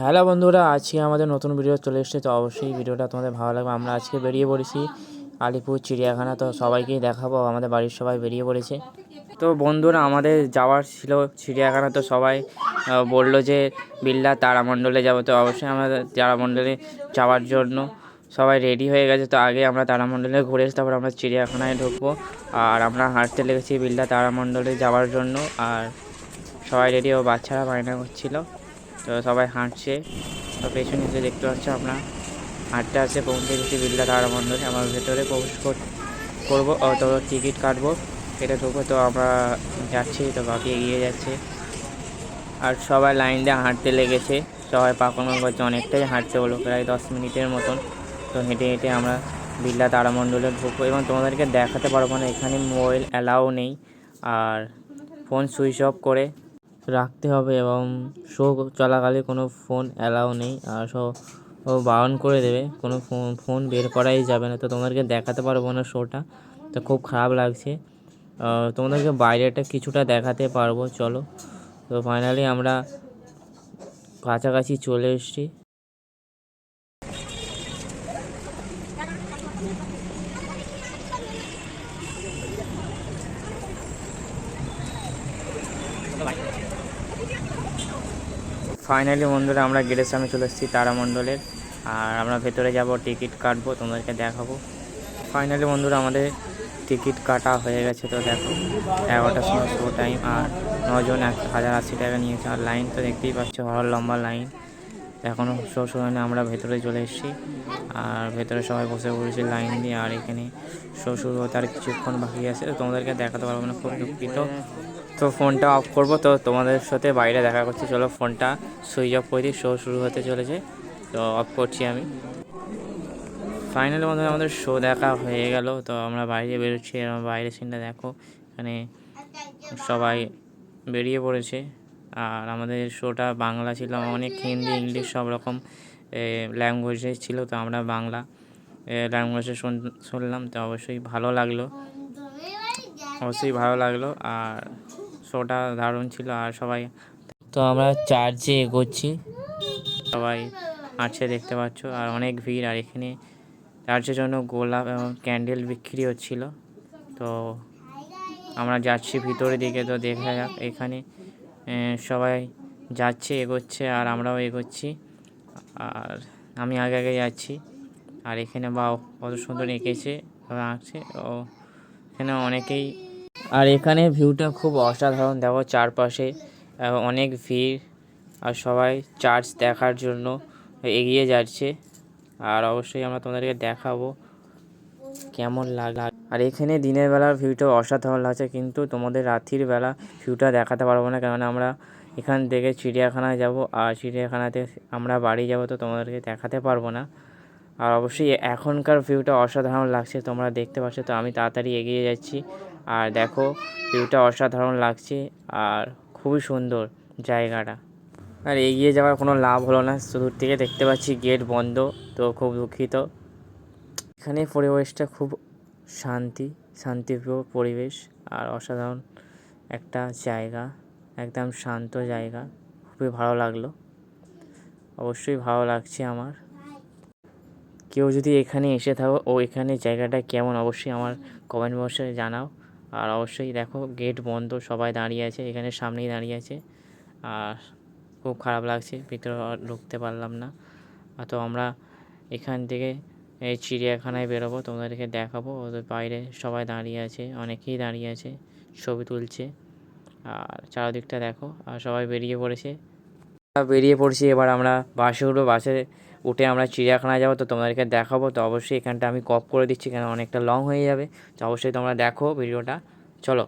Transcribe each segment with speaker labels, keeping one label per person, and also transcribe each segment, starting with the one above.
Speaker 1: Hello বন্ধুরা, আজকে আমাদের নতুন ভিডিও চলে এসেছে, তো অবশ্যই ভিডিওটা তোমাদের ভালো লাগবে। আমরা আজকে বেরিয়ে পড়েছি আলিপুর চিড়িয়াখানা, তো সবাইকেই দেখাবো, আমাদের বাড়ির সবাই বেরিয়ে পড়েছে। তো বন্ধুরা, আমাদের যাওয়ার ছিল চিড়িয়াখানা, তো সবাই বলল যে বিল্লা তারামণ্ডলে যাব, তো অবশ্যই আমরা তারামণ্ডলে যাওয়ার জন্য সবাই রেডি হয়ে গেছে। তো আগে আমরা তারামণ্ডলে ঘুরে এসে তারপর আমরা চিড়িয়াখানায় ঢুকবো, আর আমরা হাঁটতে লেগেছি বিল্লা তারামণ্ডলে যাওয়ার জন্য, আর সবাই রেডি ও বাচ্চারা বায়না করছিল। সবাই হাঁটছে। তো পেছনে যে দেখতে পাচ্ছ আমরা, হাঁটতে আসছে পৌঁছে গেছি বিল্লা তারা মণ্ডলে আমার ভেতরে প্রবেশ কর- করব তো টিকিট কাটবো। এটা ঢুকবো, তো আমরা যাচ্ছি, তো বাকি এগিয়ে যাচ্ছে। আর সবাই লাইন দিয়ে হাঁটতে লেগেছে। সবাই পাকানো করছে অনেকটাই হাঁটতে হলো প্রায় দশ মিনিটের মতন। তো হেঁটে হেঁটে আমরা বিল্লা তারামণ্ডলে ঢুকবো। এবং তোমাদেরকে দেখাতে পারব না, এখানে মোবাইল অ্যালাউ নেই। আর ফোন সুইচ অফ করে রাখতে হবে এবং শো চলাকালে কোনো ফোন অ্যালাও নেই। আর শো, ও বারণ করে দেবে, কোনো ফোন ফোন বের করাই যাবে না। তো তোমাদেরকে দেখাতে পারব না শোটা। তো খুব খারাপ লাগছে। তোমাদেরকে বাইরেটা কিছুটা দেখাতে পারব, চলো। তো ফাইনালি আমরা কাছাকাছি চলে এসেছি। ফাইনালি বন্ধুরা আমরা গেটের সামনে চলে এসেছি তারামণ্ডলের আর আমরা ভেতরে যাব, টিকিট কাটবো, তোমাদেরকে দেখাবো। ফাইনালি বন্ধুরা আমাদের টিকিট কাটা হয়ে গেছে তো দেখো, এগারোটার সময় শো টাইম। আর নজন এক হাজার আশি টাকা নিয়েছে। আর লাইন তো দেখতেই পাচ্ছ হর লম্বা লাইন। এখনও শো শুরু আমরা ভেতরে চলে এসেছি। আর ভেতরে সবাই বসে পড়েছি লাইন দিয়ে। আর এখানে শো শুরু হতে আর কিছুক্ষণ বাকি আছে। তো তোমাদেরকে দেখাতে পারব না, খুব দুঃখিত। তো ফোনটা অফ করব। তো তোমাদের সাথে বাইরে দেখা করছি। চলো ফোনটা সুইচ অফ করে দিই শো শুরু হতে চলেছে। তো অফ করছি আমি। ফাইনালি মধ্যে আমাদের শো দেখা হয়ে গেল। তো আমরা বাইরে বেরোচ্ছি। আর বাইরের সিনটা দেখো। এখানে সবাই বেরিয়ে পড়েছে। আর আমাদের শোটা বাংলা ছিল। অনেক হিন্দি, ইংলিশ সব রকম ল্যাঙ্গুয়েজে ছিল। তো আমরা বাংলা ল্যাঙ্গুয়েজে শুনলাম। তো অবশ্যই ভালো লাগল। অবশ্যই ভালো লাগল। আর শোটা দারুণ ছিল আর সবাই তো আমরা চার্চে এগোচ্ছি। সবাই হাঁটছে দেখতে পাচ্ছ আর অনেক ভিড় আর এখানে চার্চের জন্য গোলাপ এবং ক্যান্ডেল বিক্রি হচ্ছিল তো আমরা যাচ্ছি ভিতরের দিকে তো দেখা যাক এখানে সবাই যাচ্ছে এগোচ্ছে আর আমরাও এগোচ্ছি। আর আমি আগে আগে যাচ্ছি আর এখানে বা কত সুন্দর এঁকেছে আঁকছে ও এখানে অনেকেই আর এখানে ভিউটা খুব অসাধারণ, দেখো চারপাশে অনেক ভিড় আর সবাই চার্চ দেখার জন্য এগিয়ে যাচ্ছে। আর অবশ্যই আমরা তোমাদেরকে দেখাবো কেমন লাগে। আর এখানে দিনের বেলার ভিউটা অসাধারণ লাগছে, কিন্তু তোমাদের রাত্রির বেলা ভিউটা দেখাতে পারব না, কেননা আমরা এখান থেকে চিড়িয়াখানায় যাব। আর চিড়িয়াখানাতে আমরা বাড়ি যাব তো তোমাদেরকে দেখাতে পারব না। আর অবশ্যই এখনকার ভিউটা অসাধারণ লাগছে, তোমরা দেখতে পাচ্ছ। তো আমি তাড়াতাড়ি এগিয়ে যাচ্ছি। আর দেখো, ভিউটা অসাধারণ লাগছে আর খুবই সুন্দর জায়গাটা। আর এগিয়ে যাওয়ার কোনো লাভ হলো না দূর থেকে দেখতে পাচ্ছি গেট বন্ধ, তো খুব দুঃখিত। এখানে পরিবেশটা খুব শান্তি, শান্তিপ্রিয় পরিবেশ আর অসাধারণ একটা জায়গা, একদম শান্ত জায়গা। খুবই ভালো লাগল। অবশ্যই ভালো লাগছে আমার। কেউ যদি এখানে এসে থাকো, ও এখানে জায়গাটা কেমন, অবশ্যই আমার কমেন্ট বক্সে জানাও। আর অবশ্যই দেখো গেট বন্ধ, সবাই দাঁড়িয়ে আছে, এখানে সামনেই দাঁড়িয়ে আছে। আর খুব খারাপ লাগছে, ভিতরে ঢুকতে পারলাম না। তো আমরা এখান থেকে এই চিড়িয়াখানায় বেরোবো, তোমাদেরকে দেখাবো। ওদের বাইরে সবাই দাঁড়িয়ে আছে, অনেকেই দাঁড়িয়ে আছে, ছবি তুলছে। আর চারদিকটা দেখো, আর সবাই বেরিয়ে পড়েছে। বেরিয়ে পড়ছি, এবার আমরা বাসে উঠবো, বাসে উঠে আমরা চিড়িয়াখানা যাব তো তোমাদেরকে দেখাবো। তো অবশ্যই এখানটা আমি কপ করে দিচ্ছি কেন অনেকটা লং হয়ে যাবে। তো অবশ্যই তোমরা দেখো ভিডিওটা। চলো।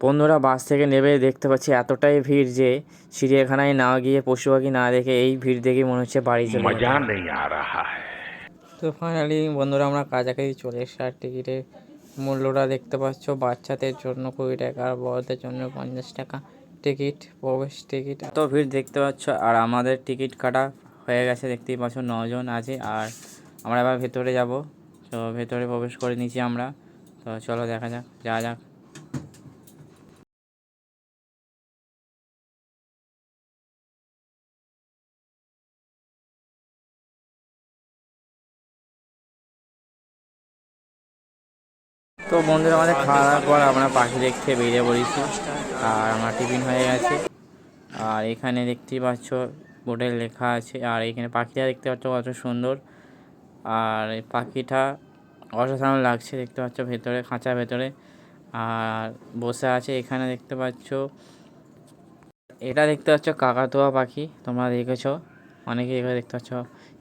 Speaker 1: বন্ধুরা বাস থেকে নেবে দেখতে পাচ্ছি এতটাই ভিড় যে চিড়িয়াখানায় না গিয়ে পশু পাখি না দেখে এই ভিড় দেখে মনে হচ্ছে বাড়ি চলে তো ফাইনালি বন্ধুরা আমরা কাছাকাছি চলে এসে আর টিকিটের মূল্যটা দেখতে পাচ্ছ। বাচ্চাদের জন্য কুড়ি টাকা আর বড়দের জন্য পঞ্চাশ টাকা। টিকিট প্রবেশ টিকিট এত ভিড় দেখতে পাচ্ছ আর আমাদের টিকিট কাটা হয়ে গেছে, দেখতেই পাচ্ছ নজন আছে। আর আমরা এবার ভেতরে যাব। তো ভেতরে প্রবেশ করে নিয়েছি আমরা। তো চলো দেখা যাক, যাওয়া যাক। তো বন্ধুরা, আমাদের খাওয়া দাওয়ার পর আমরা পাখি দেখতে বেরিয়ে পড়েছি। আর আমার টিফিন হয়ে গেছে। আর এখানে দেখতেই পাচ্ছ বোর্ডে লেখা আছে, আর এখানে পাখিটা দেখতে পাচ্ছ কত সুন্দর। আর এই পাখিটা অসাধারণ লাগছে দেখতে পাচ্ছ ভেতরে, খাঁচা ভেতরে। আর বসে আছে এখানে দেখতে পাচ্ছ। এটা দেখতে পাচ্ছ কাকাতুয়া পাখি, তোমরা দেখেছ? অনেকে এখানে দেখতে পাচ্ছ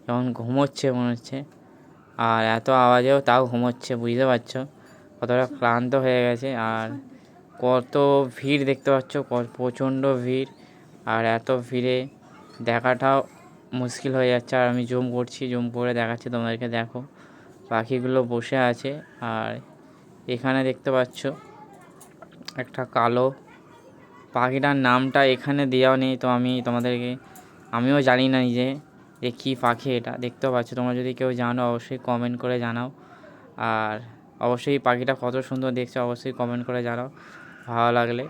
Speaker 1: যেমন ঘুমোচ্ছে মনে হচ্ছে। আর এত আওয়াজেও তাও ঘুমোচ্ছে, বুঝতে পারছ? কতটা ক্লান্ত হয়ে গেছে, আর কত ভিড় দেখতে পাচ্ছ প্রচণ্ড ভিড়। আর এত ভিড়ে দেখাটাও মুশকিল হয়ে যাচ্ছে আর আমি জুম করছি জুম করে দেখাচ্ছি, তোমাদেরকে দেখো। পাখিগুলো বসে আছে আর এখানে দেখতে পাচ্ছ একটা কালো পাখিটার নামটা এখানে দেওয়া নেই, তো আমি তোমাদেরকে, আমিও জানি না নিজে যে কী পাখি এটা। দেখতেও পাচ্ছ, তোমরা যদি কেউ জানো অবশ্যই কমেন্ট করে জানাও। আর অবশ্যই পাখিটা কত সুন্দর দেখছ, অবশ্যই কমেন্ট করে জানাও, ভালো লাগলে।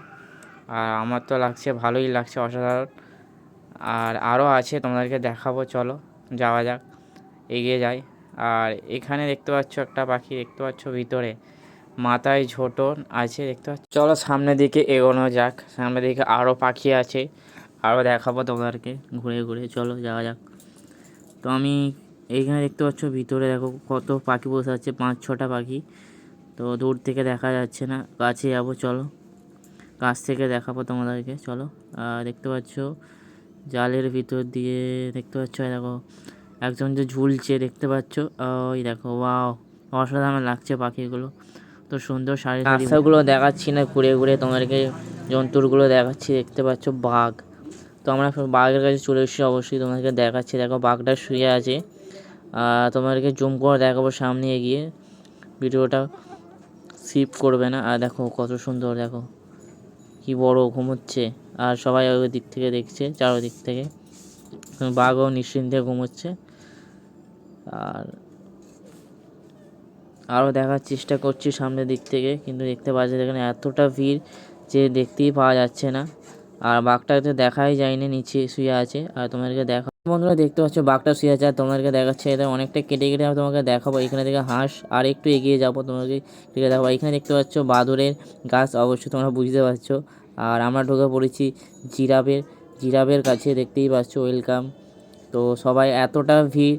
Speaker 1: আর আমার তো লাগছে, ভালোই লাগছে, অসাধারণ। আর আরও আছে, তোমাদেরকে দেখাবো, চলো, যাওয়া যাক, এগিয়ে যাই। আর এখানে দেখতে পাচ্ছ একটা পাখি, দেখতে পাচ্ছ ভিতরে মাথায় ঝোটন আছে, দেখতে পাচ্ছ। চলো, সামনের দিকে এগোনো যাক, সামনের দিকে আরও পাখি আছে আরও দেখাবো তোমাদেরকে, ঘুরে ঘুরে, চলো, যাওয়া যাক। তো আমি এইখানে দেখতে পাচ্ছ ভিতরে, দেখো কত পাখি বসে আছে, পাঁচ ছটা পাখি। তো দূর থেকে দেখা যাচ্ছে না, কাছে যাব, চলো, কাছ থেকে দেখাবো তোমাদেরকে, চলো। আর দেখতে পাচ্ছ জালের ভিতর দিয়ে দেখতে পাচ্ছ এই দেখো একজন যে ঝুলছে দেখতে পাচ্ছ? ওই দেখো ওয়াও অসাধারণ লাগছে পাখিগুলো। তো সুন্দর সারি রাস্তাগুলো দেখাচ্ছি না ঘুরে ঘুরে তোমাদেরকে জন্তুরগুলো দেখাচ্ছি দেখতে পাচ্ছ বাঘ। তো আমরা বাঘের কাছে চলে এসেছি অবশ্যই তোমাদেরকে দেখাচ্ছি। দেখো বাঘটা শুয়ে আছে। আর তোমাদেরকে জুম করে দেখাবো সামনে এগিয়ে। ভিডিওটা সিপ করবে না। আর দেখো কত সুন্দর দেখো কি বড় ঘুমোচ্ছে। আর সবাই ওই দিক থেকে দেখছে, চারোদিক থেকে। বাঘও নিশ্চিন্তে ঘুমোচ্ছে। আর আরও দেখার চেষ্টা করছি সামনের দিক থেকে, কিন্তু দেখতে পাচ্ছি এখানে এতটা ভিড় যে দেখতেই পাওয়া যাচ্ছে না। আর বাঘটাকে তো দেখাই যায়নি, নিচে শুয়ে আছে। আর তোমাদেরকে দেখা বন্ধুরা, দেখতে পাচ্ছ বাঘটা শুয়ে আছে, আর তোমাদেরকে দেখাচ্ছে এটা অনেকটা কেটে কেটে আমি তোমাকে দেখাবো। এখানে থেকে হাঁস আর একটু এগিয়ে যাব তোমাকে দেখাবো এখানে দেখতে পাচ্ছ বাদুরের গাছ, অবশ্যই তোমরা বুঝতে পারছ। আর আমরা ঢুকে পড়েছি জিরাফের জিরাফের কাছে, দেখতেই পাচ্ছ ওয়েলকাম তো সবাই এতটা ভিড়,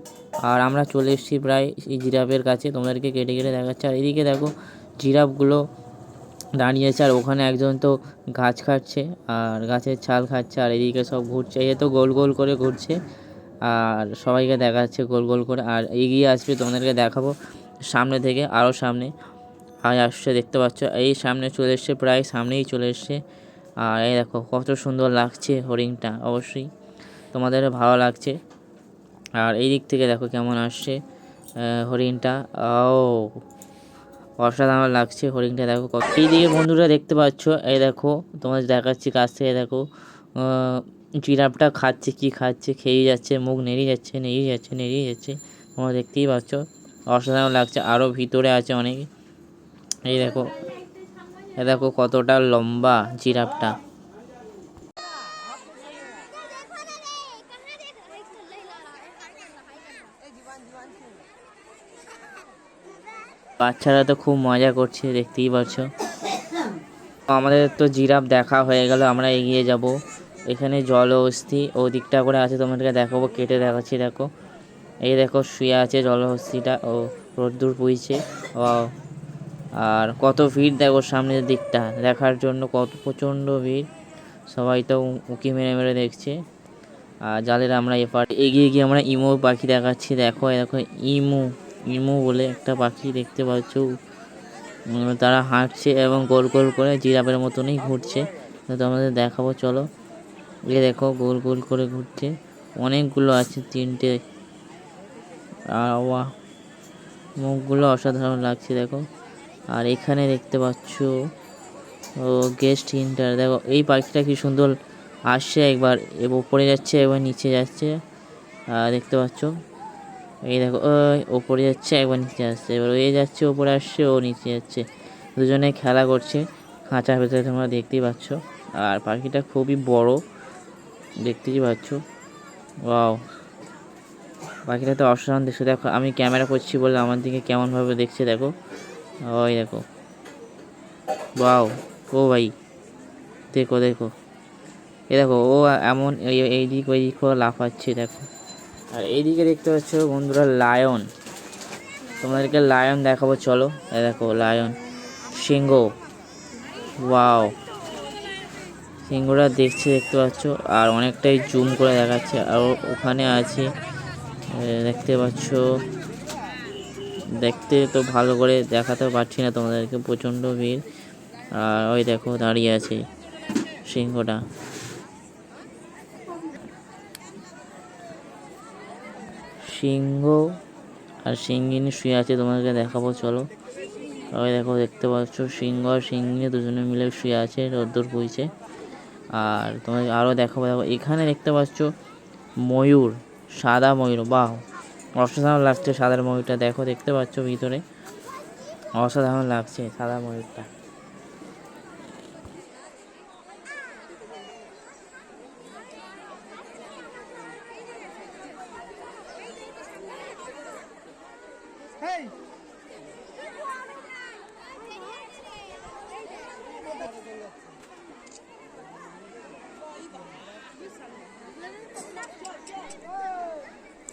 Speaker 1: আর আমরা চলে এসেছি প্রায় এই জিরাফের কাছে, তোমাদেরকে কেটে কেটে দেখাচ্ছে। আর এদিকে দেখো, জিরাফগুলো দাঁড়িয়েছে আর ওখানে একজন তো গাছ খাচ্ছে, আর গাছের ছাল খাচ্ছে, আর এদিকে সব ঘুরছে। এ তো গোল গোল করে ঘুরছে, আর সবাইকে দেখাচ্ছে গোল গোল করে। আর এগিয়ে আসবে, তোমাদেরকে দেখাবো, সামনে থেকে আরও সামনে। আর আসছে, দেখতে পাচ্ছ, এই সামনে চলে এসছে, প্রায় সামনেই চলে এসছে। আর এই দেখো কত সুন্দর লাগছে হরিণটা অবশ্যই তোমাদের ভালো লাগছে। আর এই দিক থেকে দেখো কেমন আসছে হরিণটা। ও অসাধারণ লাগছে হরিণটা দেখো কত। এইদিকে বন্ধুরা দেখতে পাচ্ছ এই দেখো তোমাদের দেখাচ্ছি কাছ থেকে দেখো আহ, জিরাফটা খাচ্ছে কি খাচ্ছে খেয়ে যাচ্ছে মুখ নেড়ে যাচ্ছে নেড়ে যাচ্ছে নেড়ে যাচ্ছে তোমরা দেখতেই পাচ্ছ। অসাধারণ লাগছে আরও ভিতরে আছে অনেক। এই দেখো দেখো কতটা লম্বা জিরাফটা। বাচ্চারা তো খুব মজা করছে, দেখতেই পাচ্ছ। আমাদের তো জিরাফ দেখা হয়ে গেল, আমরা এগিয়ে যাব। এখানে জলহস্তি ওদিকটা করে আছে, তোমাদেরকে দেখাবো, কেটে দেখাচ্ছি, দেখো। এই দেখো, শুয়ে আছে জলহস্তিটা ও রোদ্দুর পুইছে ও আর কত ভিড় দেখো সামনের দিকটা। দেখার জন্য কত প্রচণ্ড ভিড়। সবাই তো উঁকি মেরে মেরে দেখছে। আর জালের আমরা এপার এগিয়ে গিয়ে আমরা ইমু পাখি দেখাচ্ছি, দেখো দেখো ইমু ইমু বলে একটা পাখি দেখতে পাচ্ছ। তারা হাঁটছে এবং গোল গোল করে জিরাফের মতনই ঘুরছে। তোমাদের দেখাবো, চলো। এ দেখো, গোল গোল করে ঘুরছে। অনেকগুলো আছে তিনটে। আর মুখগুলো অসাধারণ লাগছে, দেখো। আর এখানে দেখতে পাচ্ছ, ও গেস্ট ইন্টার দেখো, এই পাখিটা কি সুন্দর আসছে একবার, এ ওপরে যাচ্ছে, একবার নিচে যাচ্ছে। আর দেখতে পাচ্ছ, এই দেখো ওপরে যাচ্ছে, একবার নিচে আসছে এবার ওই যাচ্ছে, ওপরে আসছে, ও নিচে যাচ্ছে। দুজনে খেলা করছে, খাঁচার ভেতরে তোমরা দেখতেই পাচ্ছ। আর পাখিটা খুবই বড়, দেখতেই পাচ্ছ। ওয়াও, পাখিটা তো অসাধারণ দেখছে দেখো, আমি ক্যামেরা করছি বলে আমার দিকে কেমনভাবে দেখছে, দেখো। ওই দেখো। বাও ও ভাই, দেখো দেখো। এ দেখো, ও এমন এই- এই দিক ওই দিক করে লাফাচ্ছে, দেখো। আর এইদিকে দেখতে পাচ্ছ বন্ধুরা লায়ন। তোমাদেরকে লায়ন দেখাবো, চলো। এ দেখো, লায়ন। সিংহ। ওয়াও। সিংহটা দেখছে, দেখতে পাচ্ছ। আর অনেকটাই জুম করে দেখাচ্ছে। আর ওখানে আছে দেখতে পাচ্ছ দেখতে তো ভালো করে দেখাতে পারছি না তোমাদেরকে, প্রচণ্ড ভিড়। আর ওই দেখো, দাঁড়িয়ে আছে সিংহটা। সিংহ আর সিংহিনী শুয়ে আছে, তোমাদেরকে দেখাবো, চলো। ওই দেখো, দেখতে পাচ্ছ সিংহ আর সিংহিনী দুজনে মিলে শুয়ে আছে, রোদ্দুর বইছে। আর তোমাদের আরও দেখাবো, দেখো, এখানে দেখতে পাচ্ছ ময়ূর, সাদা ময়ূর, বাহ! অসাধারণ লাগছে সাদা ময়ূরটা। দেখো দেখতে পাচ্ছ ভিতরে? অসাধারণ লাগছে সাদা ময়ূরটা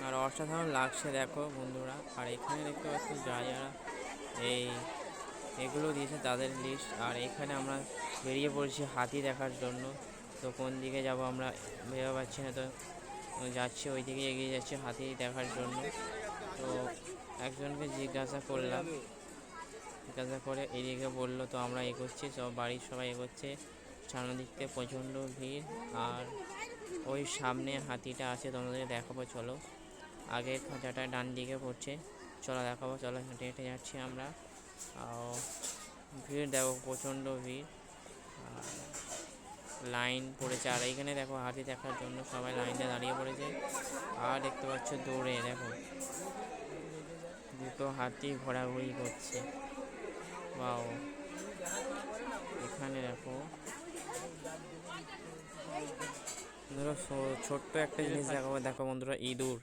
Speaker 1: আর অসাধারণ লাগছে দেখো বন্ধুরা। আর এখানে দেখতে পাচ্ছি যারা যারা এই এগুলো দিয়েছে তাদের লিস্ট আর এখানে আমরা বেরিয়ে পড়েছি হাতি দেখার জন্য। তো কোন দিকে যাব আমরা ভেবে পাচ্ছি না তো। যাচ্ছি ওই দিকে এগিয়ে যাচ্ছি হাতি দেখার জন্য। তো একজনকে জিজ্ঞাসা করলাম। জিজ্ঞাসা করে এদিকে বলল, তো আমরা এগোচ্ছি, সব বাড়ির সবাই এগোচ্ছে। সামনের দিক থেকে প্রচণ্ড ভিড়। আর ওই সামনে হাতিটা আছে তোমাদের দেখাবো, চলো। আগের খাঁচাটা ডান দিকে পড়ছে। চলো দেখাবো, চলো হেঁটে হেঁটে যাচ্ছি আমরা। ভিড় দেখো, প্রচণ্ড ভিড়। লাইন পড়েছে। আর এইখানে দেখো, হাতি দেখার জন্য সবাই লাইনে দাঁড়িয়ে পড়েছে। আর দেখতে পাচ্ছ দৌড়ে, দেখো। দুটো হাতি ঘোরাঘুরি করছে। বাও এখানে দেখো। ধরো ছোট্ট একটা জিনিস দেখাবো। দেখো বন্ধুরা, ইঁদুর।